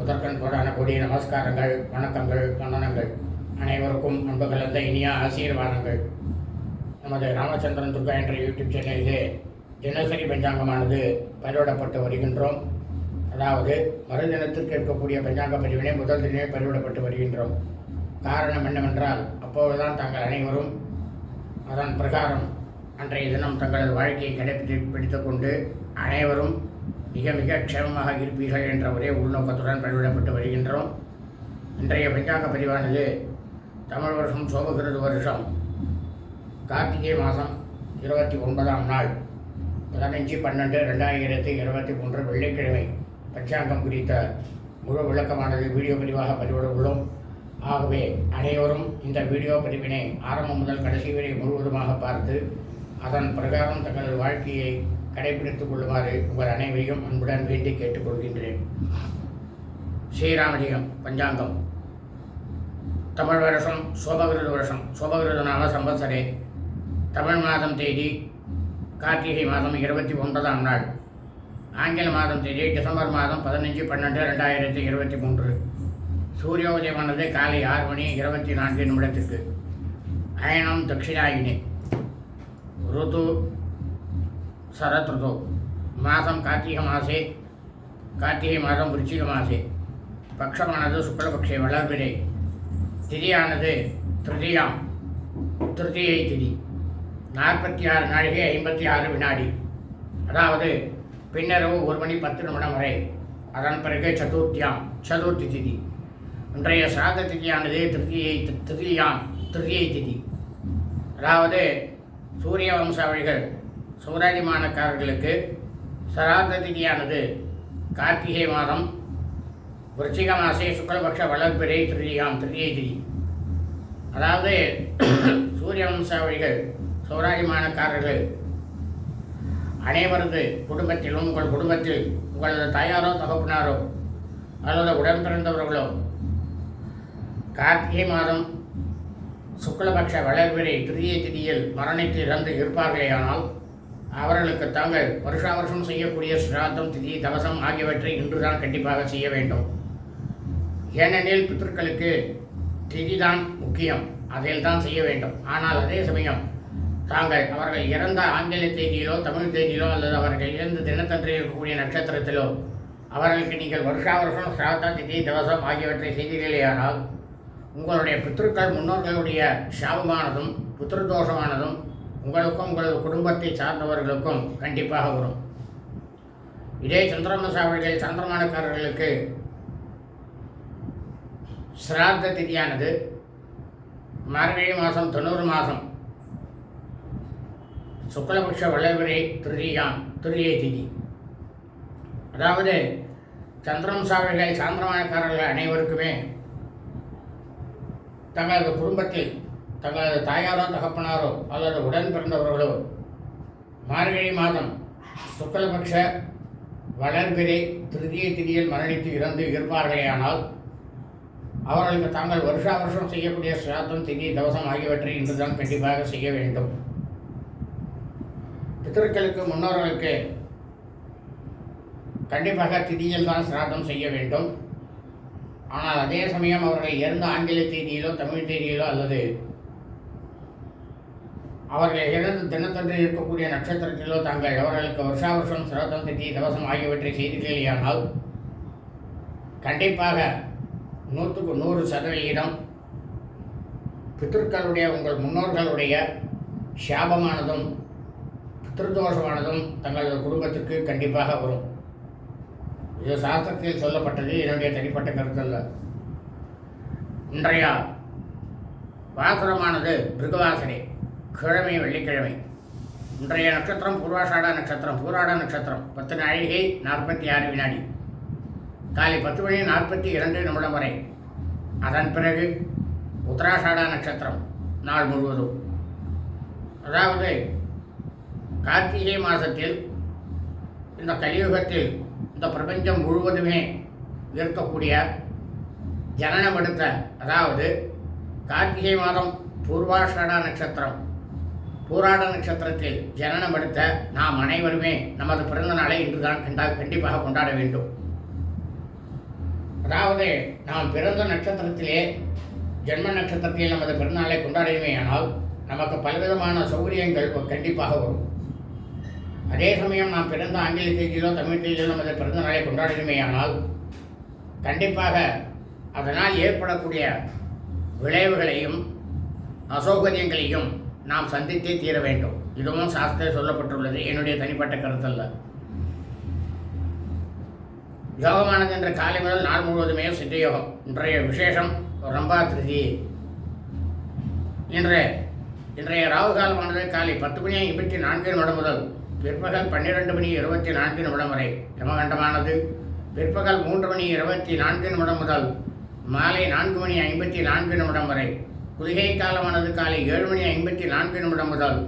முதற்கண் கோடான கொடிய நமஸ்காரங்கள் வணக்கங்கள் வந்தனங்கள் அனைவருக்கும் அன்பு கலந்த இனிய ஆசீர்வாதங்கள். நமது ராமச்சந்திரன் துர்கா என்ற யூடியூப் சேனலிலே தினசரி பஞ்சாங்கமானது பயிரிடப்பட்டு வருகின்றோம். அதாவது மறுதினத்திற்கு இருக்கக்கூடிய பஞ்சாங்க பதிவினை முதல் தினமே பயிரிடப்பட்டு வருகின்றோம். காரணம் என்னவென்றால் அப்போதுதான் தாங்கள் அனைவரும் அதன் பிரகாரம் அன்றைய தினம் தங்களது வாழ்க்கையை கடைபிடி பிடித்து கொண்டு அனைவரும் மிக மிக க்ஷேமமாக இருப்பீர்கள் என்ற ஒரே உள்நோக்கத்துடன் பதிவிடப்பட்டு வருகின்றோம். இன்றைய பஞ்சாங்க பதிவானது தமிழ் வருஷம் சோபகிருது வருஷம் கார்த்திகை மாதம் இருபத்தி ஒன்பதாம் நாள் பதினஞ்சு பன்னெண்டு ரெண்டாயிரத்தி இருபத்தி மூன்று வெள்ளிக்கிழமை. பஞ்சாங்கம் குறித்த முழு விளக்கமானது வீடியோ பதிவாக பதிவிட உள்ளோம். ஆகவே அனைவரும் இந்த வீடியோ பதிவினை ஆரம்பம் முதல் கடைசி வரை முழுவதுமாக பார்த்து அதன் பிரகாரம் தங்களது வாழ்க்கையை கடைபிடித்துக் கொள்வாறு உங்கள் அனைவரையும் அன்புடன் வேண்டி கேட்டுக்கொள்கின்றேன். ஸ்ரீராமஜெயம் பஞ்சாங்கம். தமிழ் வருஷம் சோபகிருத வருஷம் சோபகிருத நாம சம்பத்சரே. தமிழ் மாதம் தேதி கார்த்திகை மாதம் இருபத்தி ஒன்பதாம் நாள். ஆங்கில மாதம் தேதி டிசம்பர் மாதம் பதினஞ்சு பன்னெண்டு ரெண்டாயிரத்தி இருபத்தி மூன்று. சூரியோதயமானது காலை ஆறு மணி இருபத்தி நான்கு நிமிடத்திற்கு அயனம் தட்சிணாயினி. ருது சரத்ருதோ. மாதம் கார்த்திகை மாசே. கார்த்திகை மாதம் விருச்சிக மாசே. பக்ஷமானது சுக்லபக்ஷே வளர்பிறை. திதியானது திருதியாம். திருதியை திதி. நாற்பத்தி ஆறு நாழிகை ஐம்பத்தி ஆறு வினாடி. அதாவது பின்னரவு ஒரு மணி பத்து நிமிடம் வரை. அதன் பிறகு சதுர்த்தியாம். சதுர்த்தி திதி. இன்றைய சிராத திதியானது திருதியை திருதியாம். திருதியை திதி. அதாவது சூரிய வம்சாவளிகள் சூராதிமானக்காரர்களுக்கு சராத திதியானது கார்த்திகை மாதம் விருச்சிக மாசே சுக்லபக்ஷ வளர்பிறை திருதியாம் திருதியை திதி அதாவது சூரிய வம்சாவளிகள் சௌராதிமானக்காரர்கள் அனைவரது குடும்பத்திலும் உங்கள் குடும்பத்தில் உங்களது தாயாரோ தகப்பனாரோ அல்லது உடன் பிறந்தவர்களோ கார்த்திகை மாதம் சுக்லபக்ஷ வளர்பிறை திருதிய திதியில் மரணித்து இறந்து இருப்பார்களேயானால் அவர்களுக்கு தாங்கள் வருஷா வருஷம் செய்யக்கூடிய சிராத்தம் திதி தவசம் ஆகியவற்றை இன்றுதான் கண்டிப்பாக செய்ய வேண்டும். ஏனெனில் பித்தர்களுக்கு திதிதான் முக்கியம். அதில் தான் செய்ய வேண்டும். ஆனால் அதே சமயம் தாங்கள் அவர்கள் இறந்த ஆங்கில தேதியிலோ தமிழ் தேதியிலோ அல்லது அவர்கள் இறந்த தினத்தன்று இருக்கக்கூடிய நட்சத்திரத்திலோ அவர்களுக்கு நீங்கள் வருஷா வருஷம் சிராத்தா திதி தவசம் ஆகியவற்றை செய்தீர்களேயானால் உங்களுடைய பித்திருக்கள் முன்னோர்களுடைய சாபமானதும் புத்திரதோஷமானதும் உங்களுக்கும் உங்களது குடும்பத்தை சார்ந்தவர்களுக்கும் கண்டிப்பாக வரும். இதே சந்திரமசாவிகள் சந்திரமானக்காரர்களுக்கு சிராத்த திதியானது மார்கழி மாதம் தொண்ணூறு மாதம். சுக்லபக்ஷ வளர்விரை திருதியாம் திருதியை திதி. அதாவது சந்திரம்சாவளிகள் சாந்திரமானக்காரர்கள் அனைவருக்குமே தங்களது குடும்பத்தில் தங்களது தாயாரோ தகப்பனாரோ அல்லது உடன் பிறந்தவர்களோ மார்கழி மாதம் சுக்லபக்ஷ வளர்பிறை திருதிய திதியில் மரணித்து இறந்து இருப்பார்களேயானால் அவர்களுக்கு தாங்கள் வருஷா வருஷம் செய்யக்கூடிய சிராத்தம் திதி தவசம் ஆகியவற்றை இன்றுதான் கண்டிப்பாக செய்ய வேண்டும். பித்தர்களுக்கு முன்னோர்களுக்கு கண்டிப்பாக திதியில் தான் சிராத்தம் செய்ய வேண்டும். ஆனால் அதே சமயம் அவர்கள் இறந்த ஆங்கில தேதியிலோ தமிழ் தேதியிலோ அல்லது அவர்கள் இறந்த தினத்தன்று இருக்கக்கூடிய நட்சத்திரத்திலோ தாங்கள் அவர்களுக்கு வருஷா வருஷம் சிரதம் திதி தவசம் ஆகியவற்றை செய்திருக்கலையானால் கண்டிப்பாக நூற்றுக்கு நூறு சதவிகிதம் பித்திருக்களுடைய உங்கள் முன்னோர்களுடைய சாபமானதும் பித்திருதோஷமானதும் தங்களது குடும்பத்திற்கு கண்டிப்பாக வரும். இது சாஸ்திரத்தில் சொல்லப்பட்டது என்னுடைய தனிப்பட்ட கருத்து அல்ல இன்றைய வாசுரமானது பிருகவாசனை. கிழமை வெள்ளிக்கிழமை. இன்றைய நட்சத்திரம் பூர்வாஷாடா நட்சத்திரம் பூராட நட்சத்திரம். பத்து நாழிகை நாற்பத்தி ஆறு வினாடி. காலை பத்து மணி நாற்பத்தி இரண்டு நிமிடம் வரை. அதன் பிறகு உத்தராஷாடா நட்சத்திரம் நாள் முழுவதும். அதாவது கார்த்திகை மாதத்தில் இந்த கலியுகத்தில் இந்த பிரபஞ்சம் முழுவதுமே இருக்கக்கூடிய ஜனனமெடுத்த அதாவது கார்த்திகை மாதம் பூர்வாஷாடா நட்சத்திரம். பூராட நட்சத்திரத்தில் ஜனனம் எடுத்த நாம் அனைவருமே நமது பிறந்த நாளை இன்றுதான் கண்டா கண்டிப்பாக கொண்டாட வேண்டும். அதாவது நாம் பிறந்த நட்சத்திரத்திலே ஜென்ம நட்சத்திரத்தில் நமது பிறந்தநாளை கொண்டாடுமே ஆனால் நமக்கு பலவிதமான சௌகரியங்கள் கண்டிப்பாக வரும். அதே சமயம் நாம் பிறந்த ஆங்கில தேதியிலோ தமிழ் தேதியிலோ நமது பிறந்த நாளை கொண்டாடுமே ஆனால் கண்டிப்பாக அதனால் ஏற்படக்கூடிய விளைவுகளையும் அசௌகரியங்களையும் நாம் சந்தித்தே தீர வேண்டும். இதுவும் சாஸ்திரம் சொல்லப்பட்டுள்ளது. என்னுடைய தனிப்பட்ட கருத்தல்ல. யோகமானது என்ற காலை முதல் நாள் முழுவதுமே சித்தயோகம். இன்றைய விசேஷம் ரம்பா திருதி இன்றைய இன்றைய ராகு காலமானது காலை பத்து மணி ஐம்பத்தி நான்கு நிமிடம் முதல் பிற்பகல் பன்னிரெண்டு மணி இருபத்தி நான்கு நிமிடம் வரை. யமகண்டமானது பிற்பகல் மூன்று மணி இருபத்தி நான்கு நிமிடம் முதல் மாலை நான்கு மணி ஐம்பத்தி நான்கு நிமிடம் வரை. குளிகை காலமானது காலை ஏழு மணி ஐம்பத்தி நான்கு நிமிடம் முதல்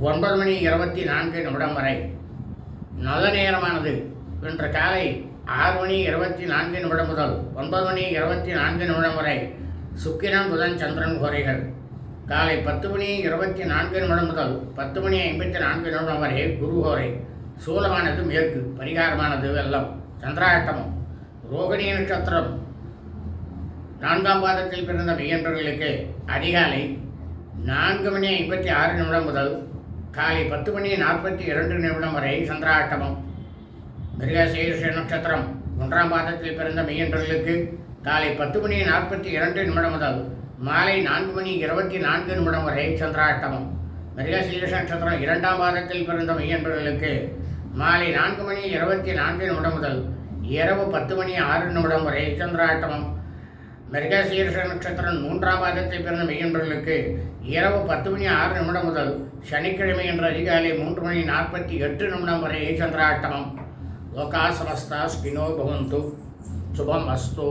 ஒன்பது மணி இருபத்தி நான்கு நிமிடம் வரை. நல்ல நேரமானது. இன்று காலை ஆறு மணி இருபத்தி நான்கு நிமிடம் முதல் ஒன்பது மணி இருபத்தி நான்கு நிமிடம் வரை சுக்கிரன் புதன் சந்திரன் கோரைகள். காலை பத்து மணி இருபத்தி நான்கு நிமிடம் முதல் பத்து மணி ஐம்பத்தி நான்கு நிமிடம் வரை குருகோரை சூலமானது மேற்கு பரிகாரமானது வெள்ளம் சந்திராட்டமம் ரோகிணி நட்சத்திரம் நான்காம் பாதத்தில் பிறந்த மெய்யன்பர்களுக்கு அதிகாலை நான்கு மணி ஐம்பத்தி ஆறு நிமிடம் முதல் காலை பத்து மணி நாற்பத்தி இரண்டு நிமிடம் வரை சந்திராட்டமம். மிருகசீர்ஷ நட்சத்திரம் ஒன்றாம் பாதத்தில் பிறந்த மெய்யன்பர்களுக்கு காலை பத்து மணி நாற்பத்தி இரண்டு நிமிடம் முதல் மாலை நான்கு மணி இருபத்தி நான்கு நிமிடம் வரை சந்திராட்டமம். மிருகசீர்ஷ நட்சத்திரம் இரண்டாம் பாதத்தில் பிறந்த மெய்யன்பர்களுக்கு மாலை நான்கு மணி இருபத்தி நான்கு நிமிடம் முதல் இரவு பத்து மணி ஆறு நிமிடம் வரை சந்திராட்டமம். மிருகசீர்ஷ நட்சத்திரம் மூன்றாம் பாதத்தை பிறந்த மெய்யன்பர்களுக்கு இரவு பத்து மணி ஆறு நிமிடம் முதல் சனிக்கிழமை என்ற அதிகாலை மூன்று மணி நாற்பத்தி எட்டு நிமிடம் வரை சந்திராட்டமம். லோகா சமஸ்தா ஸ்பினோ பவந்து. சுபம் அஸ்து.